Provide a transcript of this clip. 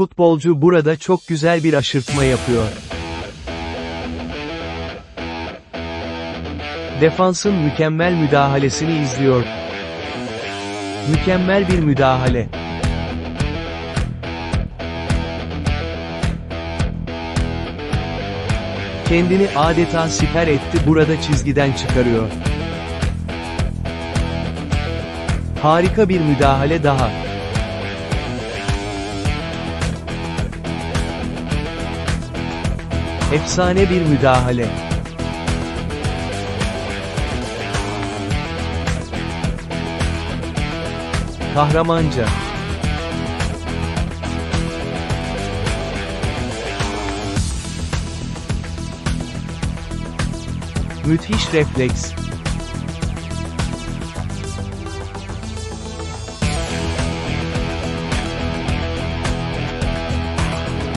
Futbolcu burada çok güzel bir aşırtma yapıyor. Defansın mükemmel müdahalesini izliyor. Mükemmel bir müdahale. Kendini adeta siper etti burada çizgiden çıkarıyor. Harika bir müdahale daha. Efsane bir müdahale. Kahramanca. Müthiş refleks.